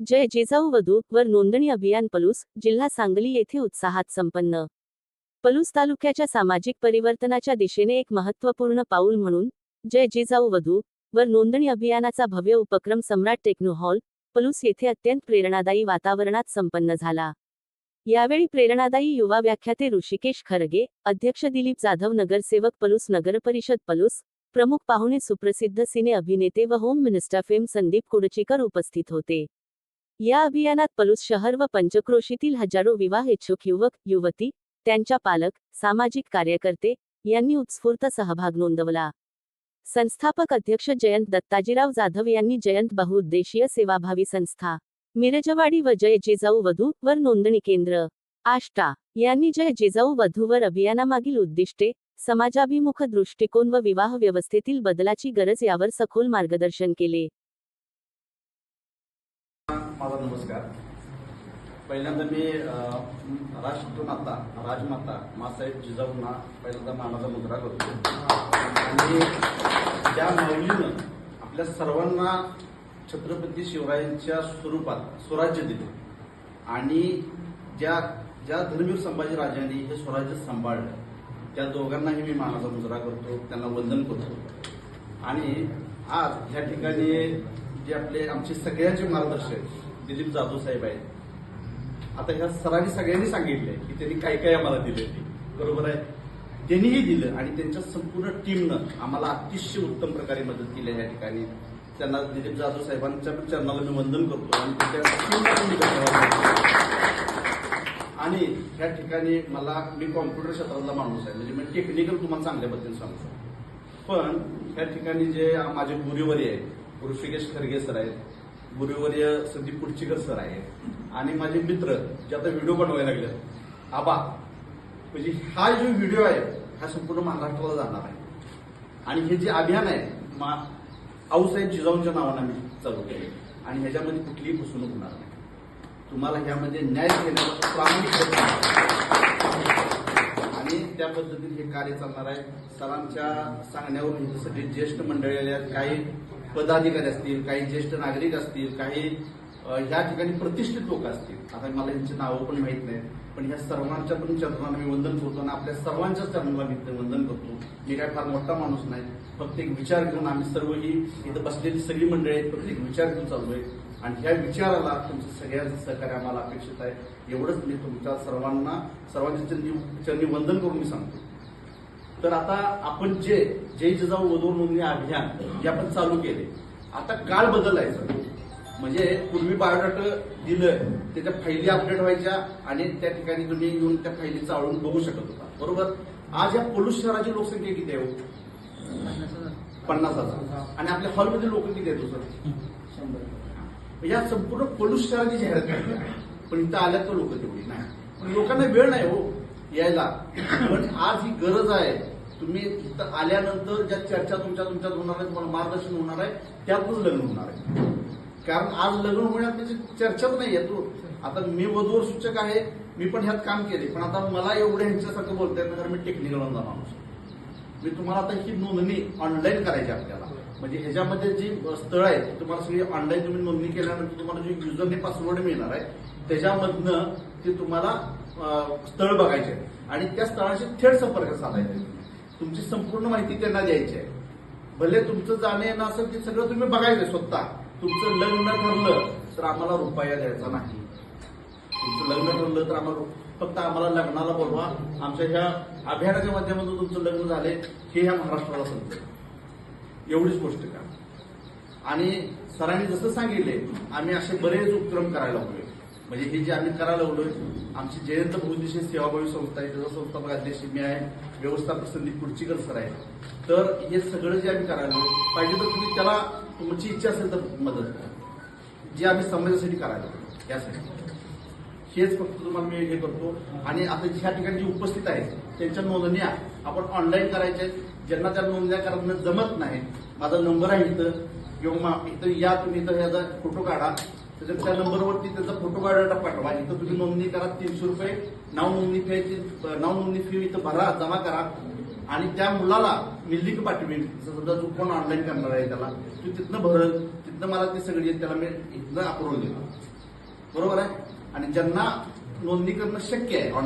जय जिजाऊ वधू वर नोंदणी अभियान पलूस जिल्हा सांगली येथे उत्साहात संपन्न. पलूस तालुक्याच्या सामाजिक परिवर्तनाच्या दिशेने एक महत्त्वपूर्ण पाऊल म्हणून जय जिजाऊ वधू वर नोंदणी अभियानाचा भव्य उपक्रम सम्राट टेक्नो हॉल पलूस येथे अत्यंत प्रेरणादायी वातावरणात संपन्न झाला. यावेळी प्रेरणादायी युवा व्याख्याते ऋषिकेश खरगे अध्यक्ष दिलीप जाधव नगरसेवक पलूस नगरपरिषद पलूस प्रमुख पाहुणे सुप्रसिद्ध सिने अभिनेते व home minister fame Sandeep Kudchikar उपस्थित होते. या अभियानात पलूस शहर व पंचक्रोशीतील हजारो विवाह इच्छुक युवक युवती त्यांच्या पालक सामाजिक कार्यकर्ते यांनी उत्स्फूर्त सहभाग नोंदवला. संस्थापक अध्यक्ष जयंत दत्ताजीराव जाधव यांनी जयंत बहुउद्देशीय सेवाभावी संस्था मिरजवाडी व जय जिजाऊ वधू वर नोंदणी केंद्र आष्टा यांनी जय जिजाऊ वधूवर अभियानामागील उद्दिष्टे समाजाभिमुख दृष्टिकोन व विवाह व्यवस्थेतील बदलाची गरज यावर सखोल मार्गदर्शन केले. सर्वांना नमस्कार. पहिल्यांदा मी अ, राष्ट्रमाता राजमाता मासाहेब जिजाऊंना पहिल्यांदा मानाचा मुद्रा करतो. आणि त्या माऊलीनं आपल्या सर्वांना छत्रपती शिवरायांच्या स्वरूपात स्वराज्य दिलं. आणि ज्या ज्या धर्मवीर संभाजी राजांनी हे स्वराज्य सांभाळलं त्या दोघांनाही मी मानाचा मुजरा करतो त्यांना वंदन करतो. आणि आज या ठिकाणी जे आपले आमचे सगळ्याचे मार्गदर्शक दिलीप जाधव साहेब आहेत. आता ह्या सरांनी सगळ्यांनी सांगितले की त्यांनी काय काय आम्हाला दिले बरोबर आहे? त्यांनीही दिलं आणि त्यांच्या संपूर्ण टीमनं आम्हाला अतिशय उत्तम प्रकारे मदत केली आहे या ठिकाणी. त्यांना दिलीप जाधव साहेबांच्या चरणाला मी वंदन करतो आणि त्यांच्या आणि या ठिकाणी मला मी कॉम्प्युटर क्षेत्रातला माणूस आहे. म्हणजे मी टेक्निकल तुम्हाला चांगल्याबद्दल सांगतो. पण या ठिकाणी जे माझे गुरुवरी आहेत ऋषिकेश खरगे सर आहेत गुरुवर्य संदीप कुडचीकर सर आहे. आणि माझे मित्र जे आता व्हिडिओ बनवायला लागले आबा म्हणजे हा जो व्हिडिओ आहे हा संपूर्ण महाराष्ट्राला जाणार आहे. आणि हे जे अभियान आहे मा आऊसाहेब जिजाऊंच्या नावानं मी चालू केले आणि ह्याच्यामध्ये कुठलीही फसवणूक होणार नाही. तुम्हाला ह्यामध्ये न्याय देण्याचा प्रामाणिक आणि त्या पद्धतीने हे कार्य चालणार आहे. सरांच्या सांगण्यावरून इथे सगळे ज्येष्ठ मंडळी आले आहेत काही पदाधिकारी असतील काही ज्येष्ठ नागरिक असतील काही या ह्या ठिकाणी प्रतिष्ठित लोक असतील. आता मला यांची नावं पण माहीत नाही पण ह्या सर्वांच्या पण चरणाला मी वंदन करतो आणि आपल्या सर्वांच्या चरणाला मी वंदन करतो. मी काय फार मोठा माणूस नाही फक्त एक विचार घेऊन आम्ही सर्व ही इथं बसलेली सगळी मंडळी आहेत फक्त एक विचार घेऊन आहे आणि ह्या विचाराला तुमचं सगळ्यांचं सहकार्य आम्हाला अपेक्षित आहे. एवढंच मी तुमच्या सर्वांना सर्वांच्या चरणी चरणी वंदन करून मी सांगतो. तर आता आपण जे जय जिजाऊ वधू नोंदणी अभियान जे आपण चालू केले आता काळ बदललाय सर म्हणजे पूर्वी बायोडाटा दिलं त्याच्या फाईली अपडेट व्हायच्या आणि त्या ठिकाणी तुम्ही येऊन त्या फाईली चाळून बघू शकत होता. बरोबर? आज या पोलूस शहराची लोकसंख्या किती आहे हो? पन्नास हजार. आणि आपल्या हॉलमध्ये लोक किती आहेत हो, सर? या संपूर्ण पोलूस शहराची जाहिरात केली आहे. पण इथं आल्यात तर लोक तेवढी. नाही. पण लोकांना वेळ नाही हो यायला. पण आज ही गरज आहे. तुम्ही इथं आल्यानंतर ज्या चर्चा तुमच्या तुमच्यात होणार आहे तुम्हाला मार्गदर्शन होणार आहे त्यातून लग्न होणार आहे. कारण आज लग्न होण्यात त्याची चर्चाच नाही आहे. तो आता मी वधूवर सूचक आहे मी पण ह्यात काम केले. पण आता मला एवढं ह्यांच्यासारखं बोलता येत नाही कारण मी टेक्निकल माणूस मी तुम्हाला आता ही नोंदणी ऑनलाईन करायची आहे आपल्याला. म्हणजे ह्याच्यामध्ये जी स्थळ आहेत ती तुम्हाला सगळी ऑनलाईन तुम्ही नोंदणी केल्यानंतर तुम्हाला जे युजरने पासवर्ड मिळणार आहे त्याच्यामधनं ते तुम्हाला स्थळ बघायचे आहे. आणि त्या स्थळाशी थेट संपर्क साधायचा आहे. तुमची संपूर्ण माहिती त्यांना द्यायची आहे. भले तुमचं जाणं येणं असेल ते सगळं तुम्ही बघायचं स्वतः. तुमचं लग्न ठरलं तर आम्हाला रुपया द्यायचा नाही. तुमचं लग्न ठरलं तर आम्हाला फक्त आम्हाला लग्नाला बोलवा. आमच्या ह्या अभियानाच्या माध्यमातून तुमचं लग्न झाले हे ह्या महाराष्ट्राला समजेल एवढीच गोष्ट करा आणि सरांनी जसं सांगितले आम्ही असे बरेच उपक्रम करायला हवे म्हणजे हे जे आम्ही करायला लागलोय आमची जयंत बहुद्देशीय सेवाभावी संस्था आहे त्याचा संस्थापक अध्यक्ष मी आहे व्यवस्थापक संदीप कुर्चीकर सर आहे तर हे सगळं जे आम्ही करायला पाहिजे तर तुम्ही त्याला तुमची इच्छा असेल तर मदत करा. जे आम्ही समाजासाठी करायला यासाठी. हेच फक्त तुम्हाला मी हे करतो. आणि आता ह्या ठिकाणी जी उपस्थित आहेत त्यांच्या नोंदण्या आपण ऑनलाईन करायच्या आहेत. ज्यांना त्या नोंदण्या करणं जमत नाही. माझा नंबर आहे इथं. किंवा इथं या तुम्ही इथं याचा फोटो काढा. त्याच्या त्या नंबरवरती त्याचा फोटो काढायला पाठवा. इथं तुम्ही नोंदणी करा तीनशे रुपये. नाव नोंदणी फी नाव नोंदणी फी इथं भरा जमा करा. आणि त्या मुलाला मी लिंक पाठवेन. समजा जो कोण ऑनलाईन करणार आहे त्याला. तू तिथनं भरल. तिथनं मला ती सगळी त्याला मी इथनं अप्रूव्हल देतो. बरोबर आहे? आणि ज्यांना नोंदणी करणं शक्य आहे